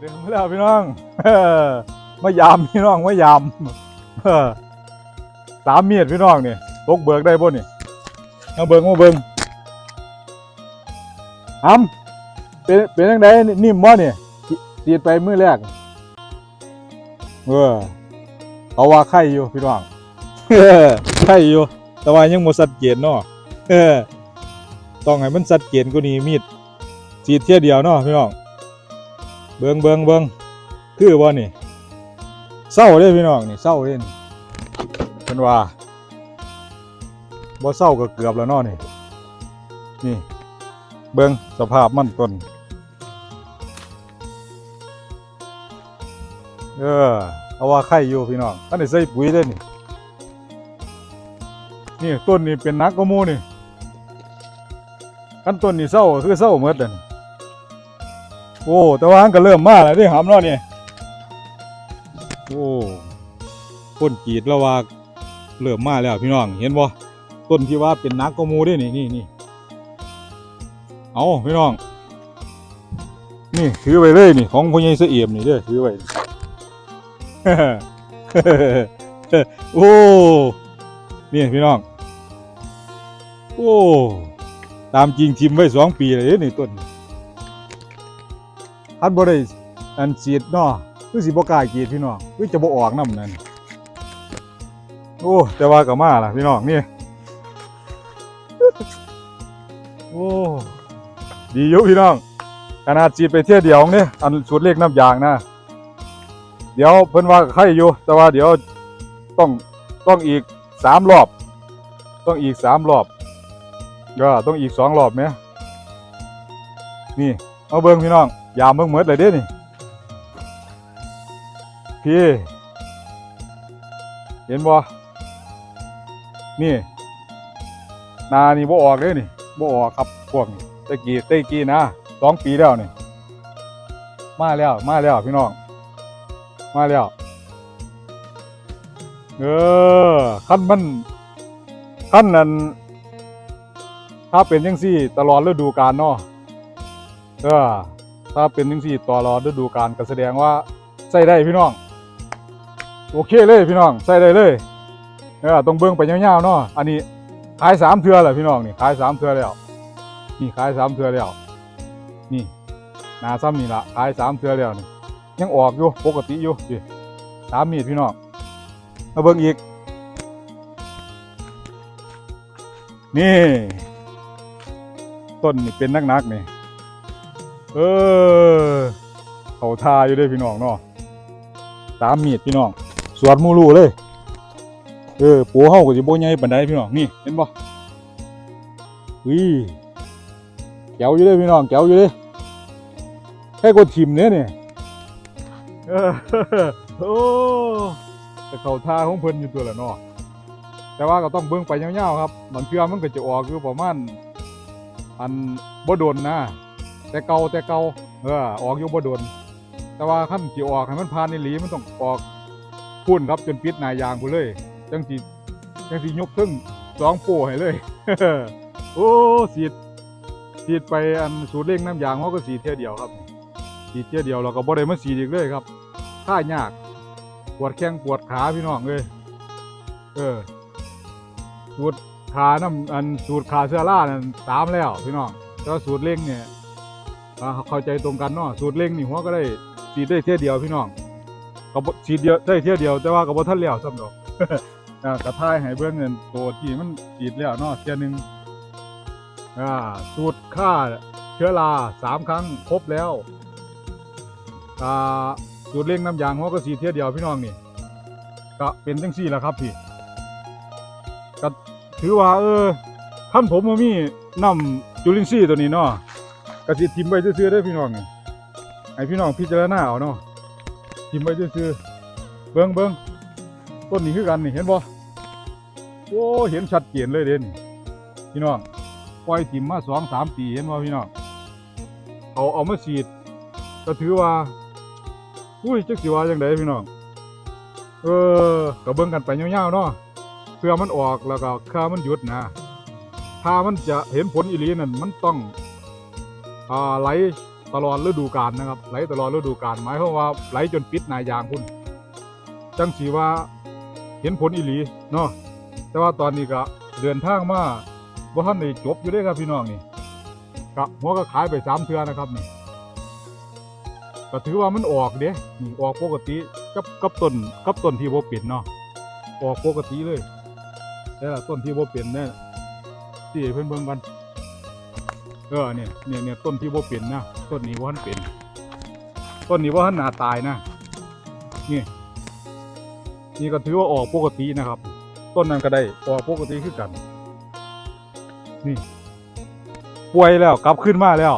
เดินมาแล้วพี่น้องเออมายามพี่น้องมายามเออสามเมียดพี่น้องนี่ตกเบิกได้บ่นี่มาเบิงมาเบิงอ้ำเป็นเป็นยังไงนิ่มบ่นี่ตีดไปมือแรกเออเขาว่าไข่อยู่พี่น้องไข่อยู่ แต่ว่ายังบ่ชัดเจนเนาะเออต้องให้มันชัดเจนกว่านี้มีดสีดเที่ยเดียวเนาะพี่น้อง เบิงเบิงเบิงคือบ่นี่เศร้าเด้พี่น้องนี่เศร้าเด้นเพิ่นว่าบ่เศร้าก็เกือบแล้วเนาะนี่ นี่ เบิงสภาพมันต้นเออเอาว่าไข่อยู่พี่น้องท่านได้ใส่ปุ๋ยเด้นี่นี่ต้นนี่เป็นนักกว่าหมู่นี่คันต้นนี่เศร้าคือเศร้าหมดเด้อน โอ้แต่ว่ามันก็เริ่มมาแล้วที่หำแล้วนี่โอ้ต้นกีดแล้วว่าเริ่มมาแล้วพี่น้องเห็นบ่ต้นที่ว่าเป็นนักก็มูด้วยนี่นี่นี่เอาพี่น้อง นี่ถือไว้เลยนี่ ของพ่อใหญ่เสเอี่ยมนี่เด้อถือไว้โอ้นี่พี่น้อง โอ้ ตามจริงทิมไว้สองปีเลยเด้นี่ต้น อันบ่ได้อันฉีดเนาะคือสิบ่กล้าฉีดพี่น้องคือจะบ่ออกน้ำนั่นโอ้แต่ว่าก็มาล่ะพี่น้องนี่โอ้ดีอยู่พี่น้องขนาดฉีดไปเที่ยวเดียวนี่อันสูตรเลขน้ำยางนะ เดี๋ยวเพิ่นว่าไข่อยู่ แต่ว่าเดี๋ยวต้องต้องอีกสามรอบ ต้องอีกสามรอบก็ต้องอีกสองรอบไหมนี่ เอาเบิ่งพี่น้อง ยามเบิ่งหมดเลยเด้นี่ พี่ เห็นบ่นี่ นานี่บ่ออกเลยนี่บ่ออกครับพวกนี้ตะกี้ตะกี้นะสองปีแล้วนี่มาแล้ว มาแล้วพี่น้อง มาแล้ว เออขั้นมันขั้นนั้นถ้าเป็นจังซี่ ตลอดฤดูกาลเนาะเออ ถ้าเป็นจังซี่ต่อรอฤดูกาลก็แสดงว่าใส่ได้พี่น้อง โอเคเลยพี่น้องใส่ได้เลยเออต้องเบิ่งไปยาวๆเนาะอันนี้ขายสามเทือแล้วพี่น้องนี่ขายสามเทือแล้วนี่ขายสามเทือแล้วนี่หนาซ้ำนี่ละขายสามเทือแล้วนี่ยังออกอยู่ปกติอยู่ดิสามมีดพี่น้องมาเบิ่งอีก นี่ ต้นนี่เป็นนักๆนี่ เออเขาทาอยู่ด้วยพี่น้องเนาะสามมีดพี่น้องสวนหมูรูเลย เออปูเฮาก็สิบ่ใหญ่ปานใดพี่น้องนี่เห็นบ่อุ้ยแก้วอยู่ด้พี่น้องแก้วอยู่ด้แค่กดทิมเนี่ยเนี่เออโอ้แต่เขาทาของเพิ่นอยู่ตัวละเนาะแต่ว่าก็ต้องเบิ่งไปยาวๆครับบางเทื่อมันก็จะออกอยู่ประมาณอันบ่โดนนะ แต่เก่าแต่เก่าเออออกอยู่บ่โดน แต่ว่าขั้นสิออกให้มันผ่านในหลีมันต้องออกพุ่นครับจนปิดหนายางพุ่นเลยจังสิจังสิยกถึงสองโป้ให้เลยโอ้สีดสีดไปอันสูตรเร่งน้ำยางเขาก็สีเที่ยวเดียวครับสีเที่ยวเดียวเราก็บ่ได้มาสีอีกเลยครับท่ายากปวดแข้งปวดขาพี่น้องเลยเออสูตรขาน้ำอันสูตรขาเสื้อล่านั่นตามแล้วพี่น้องแต่ว่าสูตรเร่งเนี่ย เข้าใจตรงกันเนาะสูตรเร่งนี่หัวก็ได้สีดได้เที่ยเดียวพี่น้องก็บ่สีดเดียวได้เที่ยเดียวแต่ว่าก็บ่ทันแล้วซ้ำดอกอ่ากระทายให้เบิ่งเงินตัวที่มันสีดแล้วเนาะเที่ยหนึงอ่าสูตรฆ่าเชื้อราสามครั้งครบแล้วอ่าสูตรเร่งน้ำยางหัวก็สีดเที่ยเดียวพี่น้องนี่ก็เป็นจังซี่แหละครับพี่ก็ถือว่าเออท่านผมมมีน้ำจุลินทรีย์ตัวนี้เนาะ กสิทิมไว้ซื่อๆได้พี่น้องนี่ให้พี่น้องพิจารณาเอาเนาะทิมไว้ซื่อๆเบิ่งเบิ่งต้นนี้คือกันนี่เห็นบ่โอ้เห็นชัดเจนเลยเด่นพี่น้องปล่อยทิมมาสองสามปีเห็นบ่พี่น้องเอาเอามาฉีดก็ถือว่าอุ้ยจักสิว่าจังไดพี่น้องเออก็เบิ่งกันไปยาวๆเนาะเพื่อมันออกแล้วก็ค่ามันหยุดนะ ถ้ามันจะเห็นผลอีหลีนั่นมันต้อง ไหลตลอดฤดูกาลนะครับไหลตลอดฤดูกาลหมายความว่าไหลจนปิดนายางพุ่นจังสีว่าเห็นผลอีหลีเนาะแต่ว่าตอนนี้ก็เดินทางมาบ่ทันได้จบอยู่เด้ครับพี่น้องนี่กะหัวก็ขายไปสามเทื่อนะครับนี่ก็ถือว่ามันออกเด้นี่ออกปกติกับกับต้นกับต้นที่บ่เป็นเนาะออกปกติเลยแต่ละต้นที่บ่เป็นเนี่ยที่เพิ่นเบิ่งกัน เออเนี่ยเนี่ยเนี่ยต้นที่ว่าเป็นนะต้นนี้ว่าเป็นต้นนี้ว่าหนาตายนะนี่นี่ก็ถือว่าออกปกตินะครับ ต้นนั้นก็ได้ออกปกติคือกัน นี่ ป่วยแล้วกลับขึ้นมาแล้ว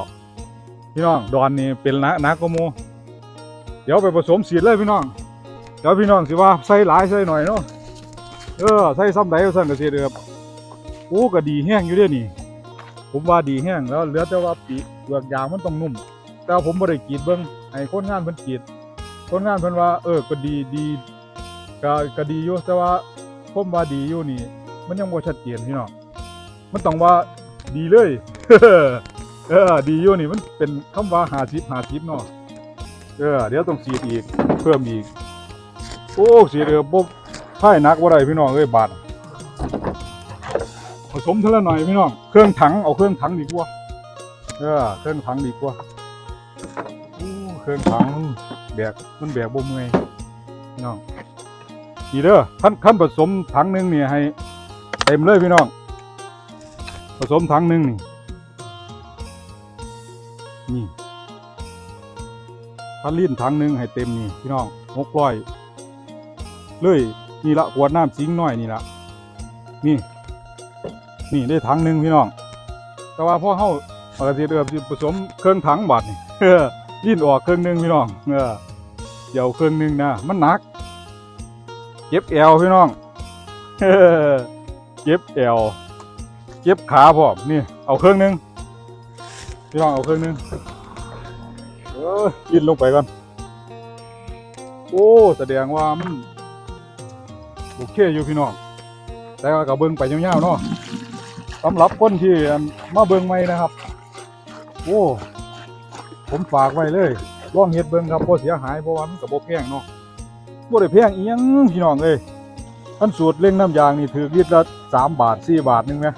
พี่น้องดอนนี่เป็นนักนักโมเดี๋ยวไปผสมสีเลยพี่น้องเดี๋ยวพี่น้องสิว่าใส่หลายใส่หน่อยเนาะเออใส่ซ้ำใดก็สั่นก็เสียเดือบโอ้ก็ดีแห้งอยู่เด้อนี่ ผมว่าดีแห้งแล้วเหลือแต่ว่าปีเปลือกยางมันต้องนุ่ม แต่ผมบ่ได้กรีดเบิ่งให้คนงานเพิ่นกรีดคนงานเพิ่นว่าเออก็ดีดีก็ก็ดีอยู่แต่ว่าผมว่าดีอยู่นี่ มันยังบ่ชัดเจนพี่น้องมันต้องว่าดีเลย เออ ดีอยู่นี่มันเป็นคำว่า50 50เนาะเออเดี๋ยวต้องสีดอีกเพิ่มอีก โอ้สีเด้อบ่พ่ายหนักบ่ได้พี่น้องเอ้ยบาด ผสมเท่าละหน่อยพี่น้อง เครื่องถังเอาเครื่องถังดีกว่า เออเครื่องถังดีกว่าเครื่องถังแบกมันแบกบ่เมื่อยพี่น้องนี่เด้อขั้นขั้นผสมถังหนึงเนี่ยให้ เต็มเลยพี่น้อง ผสมถังหนึงนี่นี่ถ้าลิ้นถังหนึงให้เต็มนี่พี่น้องหกร้อยเลยนี่ละขวดน้ำซิงค์น้อยนี่ละนี่ นี่ได้ถังหนึ่งพี่น้อง แต่ว่าพอเฮาปกติเดือบสิผสมเครื่องถังบาดนี่ลิ้นออกเครื่องหนึ่งพี่น้องเออเดี๋ยวเครื่องหนึ่งนะมันหนักเจ็บแอวพี่น้องเออเจ็บแอวเจ็บขาพร้อมนี่ เอาเครื่องหนึ่งพี่น้องเอาเครื่องหนึ่งเออลิ้นลงไปก่อนโอ้แสดงว่ามันโอเคอยู่พี่น้องแต่ว่าก็เบิ่งไปยาวๆเนาะ สำหรับคนที่มาเบิ่งใหม่นะครับ โอ้ ผมฝากไว้เลยลองเฮ็ดเบิ่งครับบ่เสียหายเพราะว่ามันก็บ่แพงเนาะบ่ได้แพงอีหยังพี่น้องเอ้ยอันสูตรเร่งน้ำยางนี่ถือลิตรละ3บาท4บาทหนึงนะ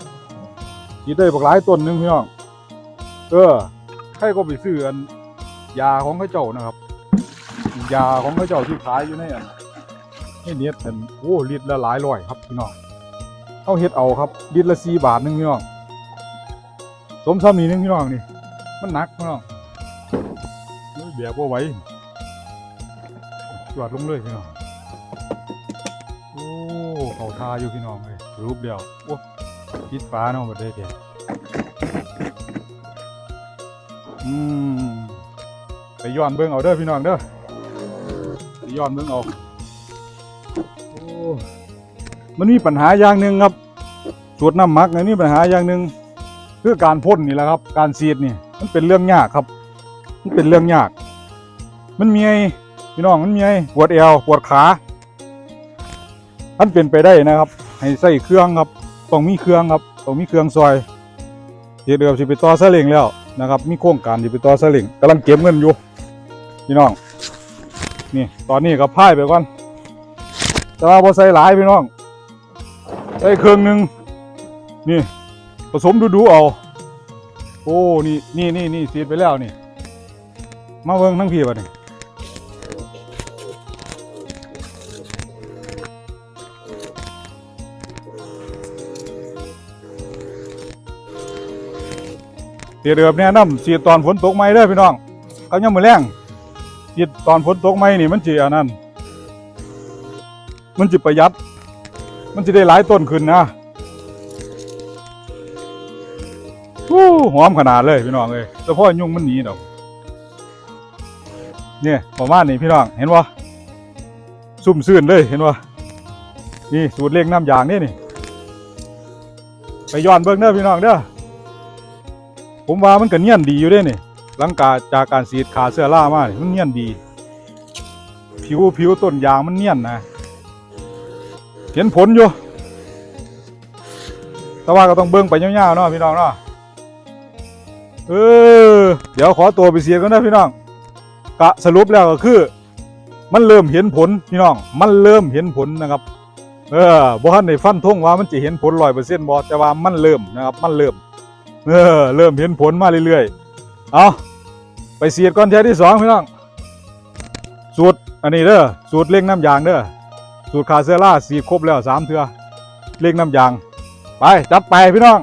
กินได้บักหลายต้นหนึงพี่น้อง เออใครก็ไปซื้ออันยาของเขาเจ้านะครับ ยาของเขาเจ้าที่ขายอยู่ในอันนี่เน็ตเป็นโอ้ลิตรละหลายร้อยครับพี่น้อง เอาเฮ็ดเอาครับลิตรละสี่บาทหนึงพี่น้องสมซ้ำนี่หนึงพี่น้องนี่ มันหนักพี่น้องโอ้ยบกบ่ไหวจอดลงเลยพี่น้องโอ้เขาทาอยู่พี่น้องเลยรูปเดียวโอ้ปิดฟ้าเนาะบ่ได้แกอืมไปย้อนเบิ่งเอาเด้อพี่น้องเด้อไปย้อนเบิ่งเอา มันมีปัญหาอย่างหนึ่งครับสูตรน้ำมักเนี่ยมีปัญหาอย่างหนึ่งคือการพ่นนี่แหละครับ การซีดนี่มันเป็นเรื่องยากครับ มันเป็นเรื่องยาก มันมีไอ้พี่น้องมันมีไอ้ปวดเอวปวดขามันเป็นไปได้นะครับ ให้ใส่เครื่องครับต้องมีเครื่องครับต้องมีเครื่องซอยเดี๋ยวเดือบสิไปต่อซาเล้งแล้วนะครับ มีโครงการสิไปต่อซาเล้งกำลังเก็บเงินอยู่พี่น้อง นี่ตอนนี้ก็พ่ายไปก่อนแต่ว่าพอใส่หลายพี่น้อง ใส่เครื่องหนึ่งนี่ ผสมดูดูๆเอา โอ้นี่นี่นี่นี่เสียไปแล้วนี่ มาเบิ่งทั้งพี่บัดนี่เสียเดือบเนี่ยน้ำเสียตอนฝนตกไหมเด้อพี่น้องเขายังมือแรงเสียตอนฝนตกไหมนี่มันจีอันนั้น มันจะประหยัด มันจะได้หลายต้นขึ้นนะฮู้หอมขนาดเลยพี่น้องเลยแต่พ่อยุ่งมันหนีดอกเนี่ยประมาณนี้พี่น้องเห็นวะซุ่มซื่นเลยเห็นวะนี่สูตรเลี้ยงน้ำยางนี่นี่ไปย้อนเบิ่งเด้อพี่น้องเด้อผมว่ามันก็เนียนดีอยู่เด้นี่หลังกาจากการสีดขาเสื้อล่ามานี่มันเนียนดี ผิวผิวต้นยางมันเนียนนะ เห็นผลอยู่ แต่ว่าก็ต้องเบิ่งไปยาวๆเนาะพี่น้องเนาะ เออ เดี๋ยวขอตัวไปเสียกันนะพี่น้อง กะสรุปแล้วก็คือ มันเริ่มเห็นผลพี่น้อง มันเริ่มเห็นผลนะครับ เออบ่ทันได้ฟันธงว่ามันจะเห็นผลร้อยเปอร์เซ็นต์บ่แต่ว่ามันเริ่มนะครับ มันเริ่ม เออ เริ่มเห็นผลมาเรื่อยๆ เอาไปเสียดก่อนเทียที่สองพี่น้อง สูตรอันนี้เด้อ สูตรเร่งน้ำยางเด้อ สูตรคาเซล่าสีครบแล้วสามเทือเร่งน้ำยาง ไป จับไปพี่น้อง